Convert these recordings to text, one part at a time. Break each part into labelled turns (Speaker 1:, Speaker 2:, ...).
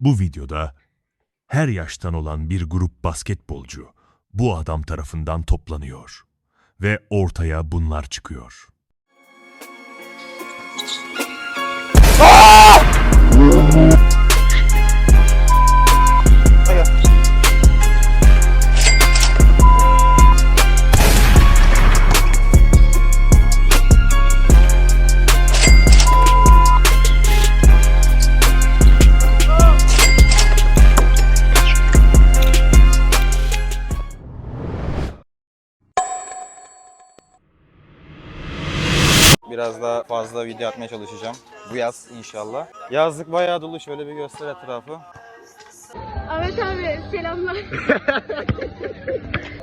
Speaker 1: Bu videoda her yaştan olan bir grup basketbolcu bu adam tarafından toplanıyor ve ortaya bunlar çıkıyor.
Speaker 2: Biraz daha fazla video atmaya çalışacağım. Bu yaz inşallah. Yazlık bayağı dolu. Şöyle bir göster etrafı.
Speaker 3: Ahmet abi selamlar.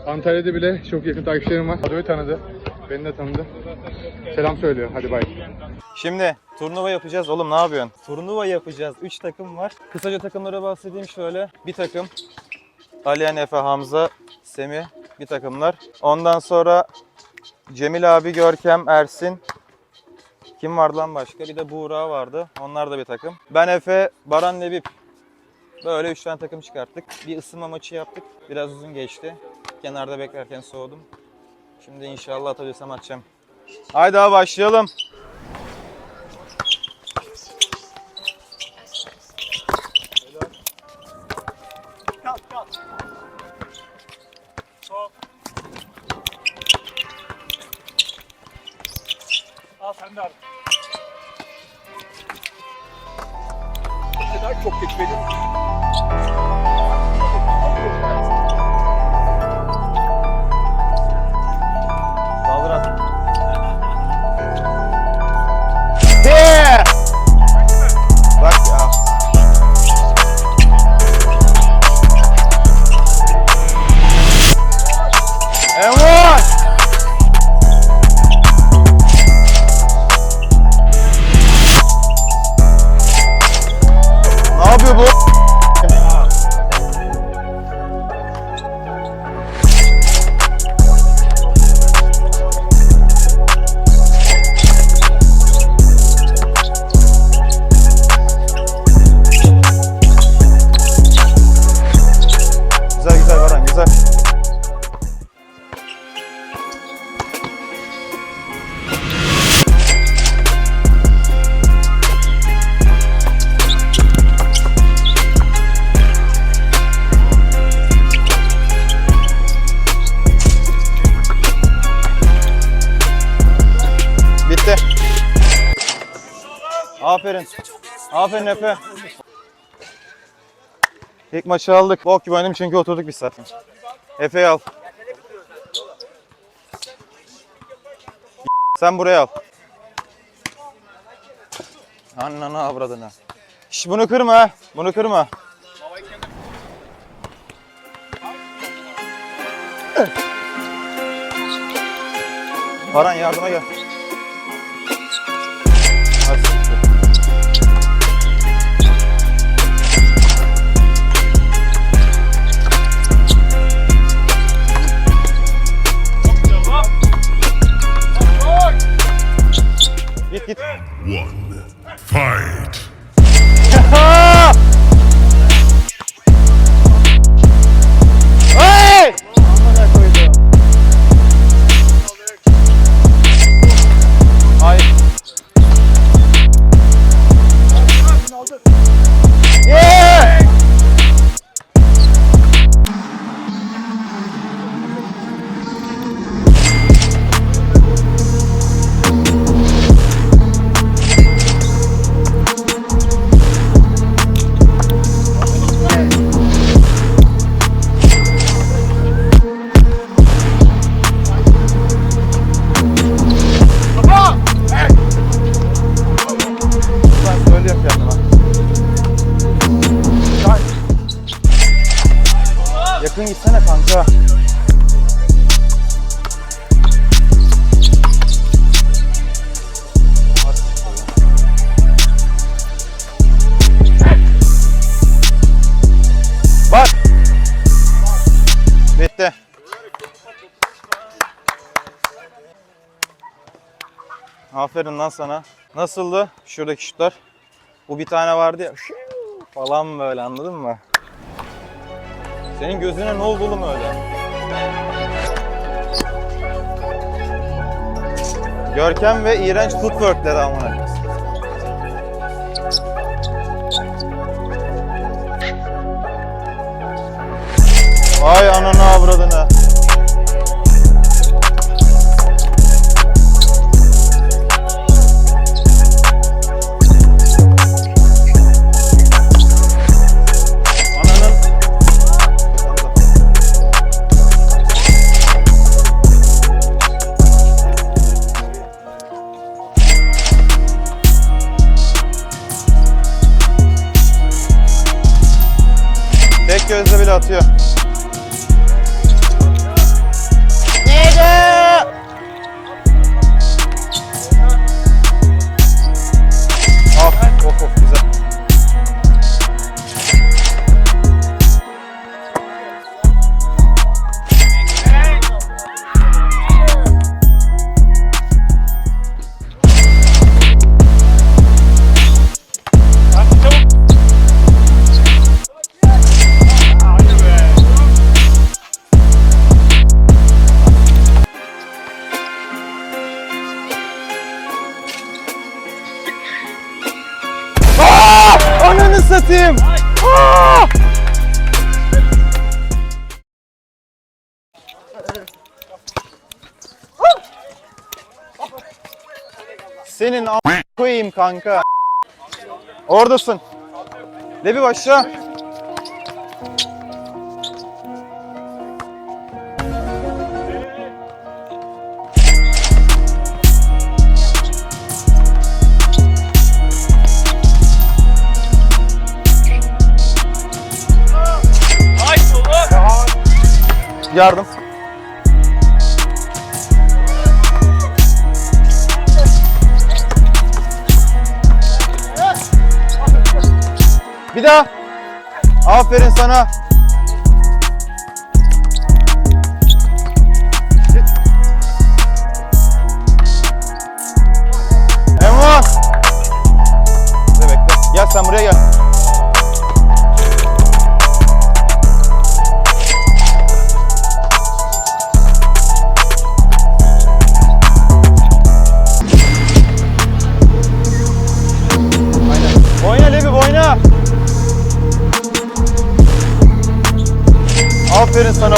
Speaker 4: Antalya'da bile çok yakın takipçilerim var. Ado'yu tanıdı. Beni de tanıdı. Selam söylüyor. Hadi bay.
Speaker 2: Şimdi turnuva yapacağız. Oğlum ne yapıyorsun? Turnuva yapacağız. 3 takım var. Kısaca takımlara bahsedeyim şöyle. Bir takım Aliyen Efe, Hamza, Semih bir takımlar. Ondan sonra Cemil abi, Görkem, Ersin. Kim vardı lan başka? Bir de Buğra vardı. Onlar da bir takım. Ben Efe, Baran Nebip. Böyle 3 tane takım çıkarttık. Bir ısınma maçı yaptık. Biraz uzun geçti. Kenarda beklerken soğudum. Şimdi inşallah atabilirsem atacağım. Haydi abi başlayalım. Kaldır Aferin. Aferin Efe. İlk maçı aldık. Bok gibi oynadım çünkü oturduk bir saat. Efe'yi al. Sen buraya al. Annana avradına. Şş bunu kırma. Bunu kırma. Baran yardıma gel. Aferin lan sana. Nasıldı şuradaki şutlar? Bu bir tane vardı ya. falan böyle anladın mı? Senin gözüne ne oldu oğlum öyle? Görkem ve iğrenç footworkleri amına. Vay ananı avradını. Satayım. Aa! Senin a- koyayım kanka. Oradasın. Lebi başla. Yardım. Bir daha. Aferin sana.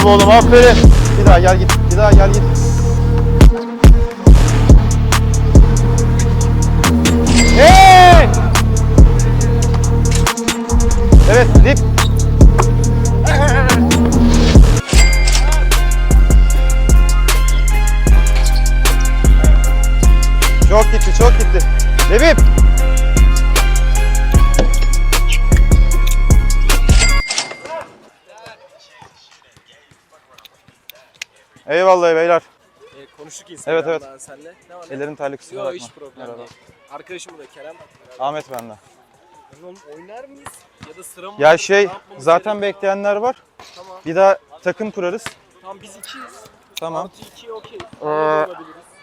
Speaker 2: Oğlum aferin. Bir daha gel git.
Speaker 5: Konuştuk Instagram'dan
Speaker 2: Evet, evet.
Speaker 5: senle. Ne var?
Speaker 2: Ellerin terli
Speaker 5: Yok
Speaker 2: bakma.
Speaker 5: hiç problem
Speaker 2: Merhaba.
Speaker 5: değil. Arkadaşım da Kerem.
Speaker 2: Ahmet bende.
Speaker 5: Oğlum oynar mıyız? Ya da sıra mı?
Speaker 2: Ya şey zaten bekleyenler var.
Speaker 5: Tamam.
Speaker 2: Bir daha takım kurarız.
Speaker 5: Tamam biz ikiyiz.
Speaker 2: Tamam.
Speaker 5: Artı iki okey.
Speaker 2: Ee.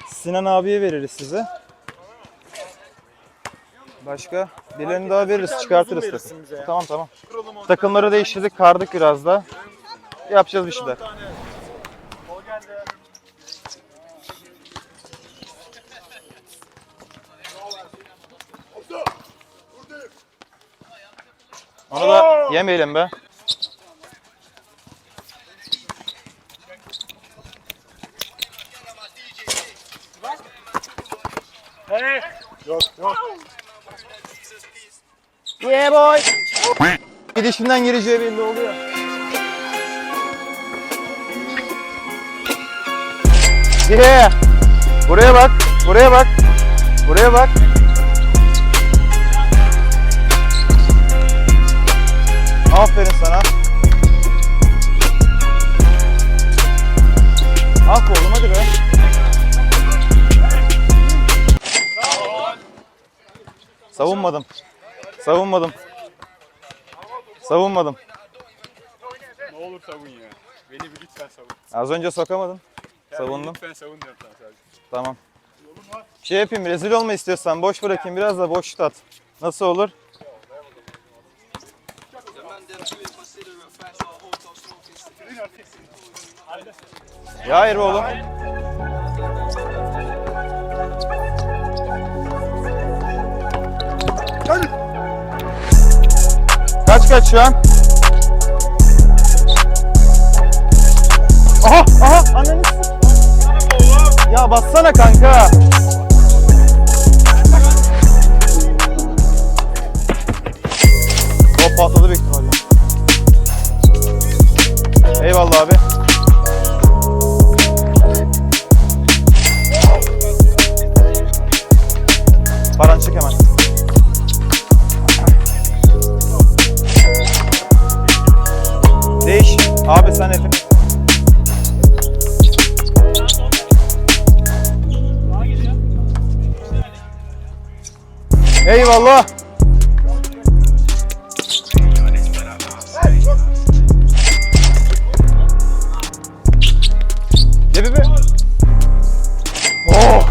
Speaker 2: Sinan abiye veririz size. Başka birilerini daha veririz, çıkartırız takım. Tamam tamam. Takımları değiştirdik, kardık biraz da. Yapacağız bir şeyler. Onu da yemeyelim be. Yeah boy. Gidişinden gireceği belli oluyor. Yeah. Buraya bak. Buraya bak. Buraya bak. Aferin sana. Af oğlum hadi be. Savunmadım. Savunmadım. Savunmadım.
Speaker 4: Ne olur savun ya. Beni bir lütfen savun.
Speaker 2: Az önce sokamadın. Savundum.
Speaker 4: Lütfen savun diyorum sana sadece.
Speaker 2: Tamam. Şey yapayım rezil olma istiyorsan boş bırakayım biraz da boş at. Nasıl olur? Ya hayır oğlum. Kaç kaç şu an? Aha aha s- Ya bassana kanka. Eyvallah. Ne be be? Oh!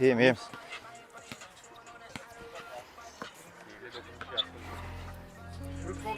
Speaker 2: İyiyim iyiyim.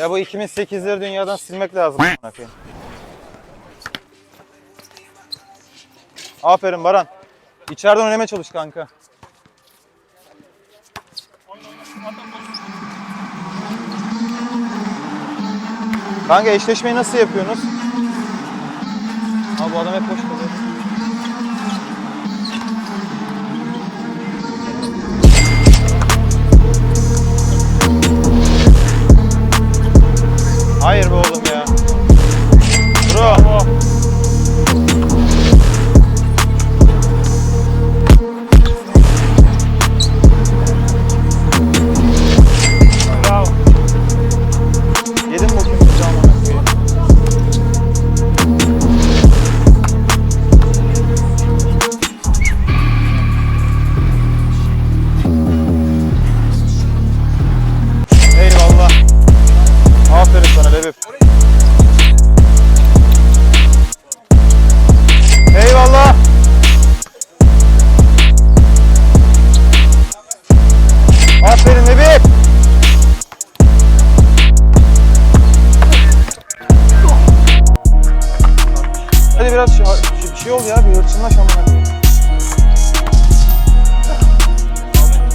Speaker 2: Ya bu 2008'leri dünyadan silmek lazım. Aferin Baran. İçeriden oynamaya çalış kanka. Kanka eşleşmeyi nasıl yapıyorsunuz? Abi bu adam hep boş kalıyor. Biraz şey, bir şey ol ya bir hırçınlaş amına koyayım.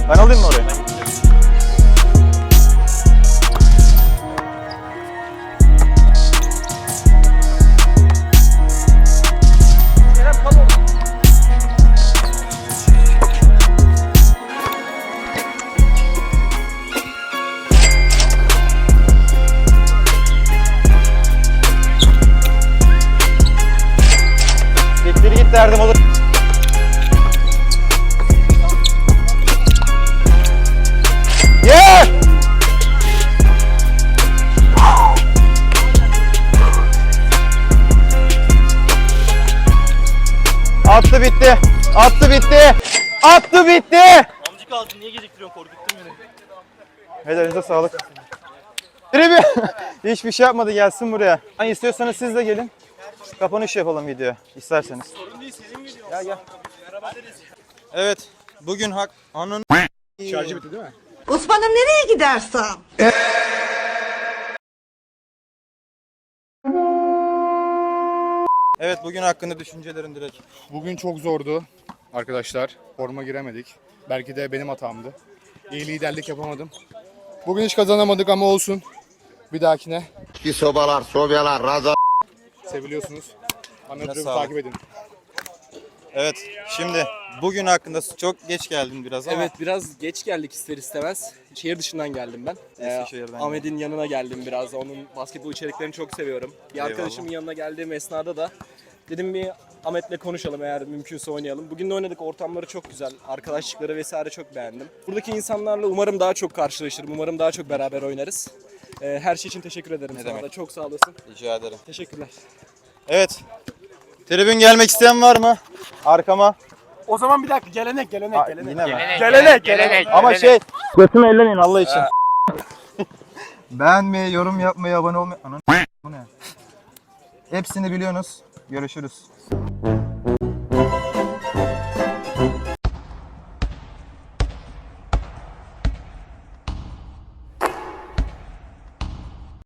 Speaker 2: Ben alayım mı oraya? Derdim olur. Yeah! Attı bitti. Attı bitti. Attı bitti.
Speaker 5: Amcık aldın niye geciktiriyorsun korkuttun beni.
Speaker 2: Ellerinize sağlık. Tribi hiçbir şey yapmadı gelsin buraya. Hani istiyorsanız siz de gelin. Kapanış yapalım videoya isterseniz.
Speaker 5: Sorun değil senin video.
Speaker 2: Gel gel. Evet. Bugün hak anın
Speaker 4: Şarjı bitti değil mi?
Speaker 6: Osman'ım nereye gidersen?
Speaker 2: Evet bugün hakkında düşüncelerin direkt.
Speaker 4: Bugün çok zordu arkadaşlar. Forma giremedik. Belki de benim hatamdı. İyi liderlik yapamadım. Bugün hiç kazanamadık ama olsun. Bir dahakine
Speaker 7: Ki sobalar, sobyalar, raza
Speaker 4: seviliyorsunuz.
Speaker 2: Sağ ol.
Speaker 4: takip edin.
Speaker 2: Evet şimdi Bugün hakkında çok geç geldin biraz ama.
Speaker 8: Evet biraz geç geldik ister istemez. Şehir dışından geldim ben. Ee,
Speaker 2: Eskişehir'den
Speaker 8: Ahmet'in yanına geldim biraz. Onun basketbol içeriklerini çok seviyorum. Bir
Speaker 2: Eyvallah.
Speaker 8: arkadaşımın yanına geldiğim esnada da dedim bir Ahmet'le konuşalım eğer mümkünse oynayalım. Bugün de oynadık. Ortamları çok güzel. Arkadaşlıkları vesaire çok beğendim. Buradaki insanlarla umarım daha çok karşılaşırım. Umarım daha çok beraber oynarız. Ee, her şey için teşekkür ederim
Speaker 2: Ne
Speaker 8: sana
Speaker 2: demek.
Speaker 8: da. Çok sağ olasın.
Speaker 2: Rica ederim.
Speaker 8: Teşekkürler.
Speaker 2: Evet. Tribün gelmek isteyen var mı? Arkama.
Speaker 5: O zaman bir dakika gelenek gelenek
Speaker 2: Aa,
Speaker 5: gelenek.
Speaker 2: yine mi?
Speaker 5: Gelenek gelenek.
Speaker 2: Ama şey. Götümü ellemeyin Allah için. Beğenmeyi, yorum yapmayı, abone olmayı... Anan bu ne? Hepsini biliyorsunuz. Görüşürüz.